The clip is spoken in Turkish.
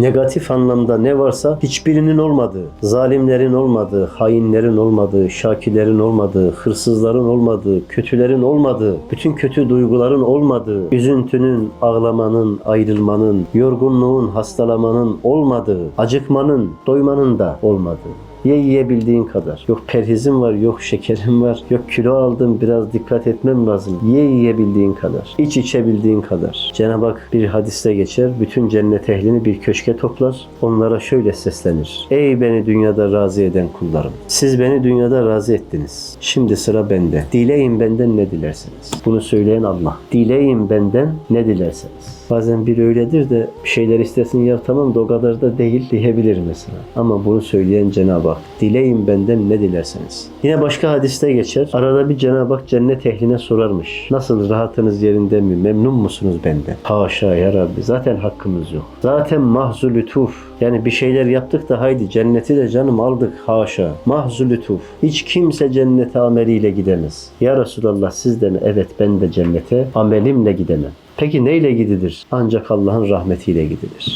Negatif anlamda ne varsa hiçbirinin olmadığı, zalimlerin olmadığı, hainlerin olmadığı, şakilerin olmadığı, hırsızların olmadığı, kötülerin olmadığı, bütün kötü duyguların olmadığı, üzüntünün, ağlamanın, ayrılmanın, yorgunluğun, hastalamanın olmadığı, acıkmanın, doymanın da olmadığı. Ye yiyebildiğin kadar. Yok perhizim var, yok şekerim var, yok kilo aldım biraz dikkat etmem lazım. Ye yiyebildiğin kadar. İç içebildiğin kadar. Cenab-ı Hak bir hadiste geçer. Bütün cennet ehlini bir köşke toplar. Onlara şöyle seslenir. Ey beni dünyada razı eden kullarım. Siz beni dünyada razı ettiniz. Şimdi sıra bende. Dileyin benden ne dilerseniz. Bunu söyleyen Allah. Dileyin benden ne dilerseniz. Bazen bir öyledir de bir şeyler istesin ya tamam da o kadar da değil diyebilir mesela. Ama bunu söyleyen Cenab-ı Hak. Dileyin benden ne dilerseniz. Yine başka hadiste geçer. Arada bir Cenab-ı Hak cennet ehline sorarmış. Nasıl rahatınız yerinde mi? Memnun musunuz benden? Haşa ya Rabbi. Zaten hakkımız yok. Zaten mahzu lütuf. Yani bir şeyler yaptık da haydi cenneti de canım aldık haşa. Mahzu lütuf. Hiç kimse cennete ameliyle gidemez. Ya Resulallah siz de mi? Evet ben de cennete amelimle gidemem. Peki neyle gidilir? Ancak Allah'ın rahmetiyle gidilir.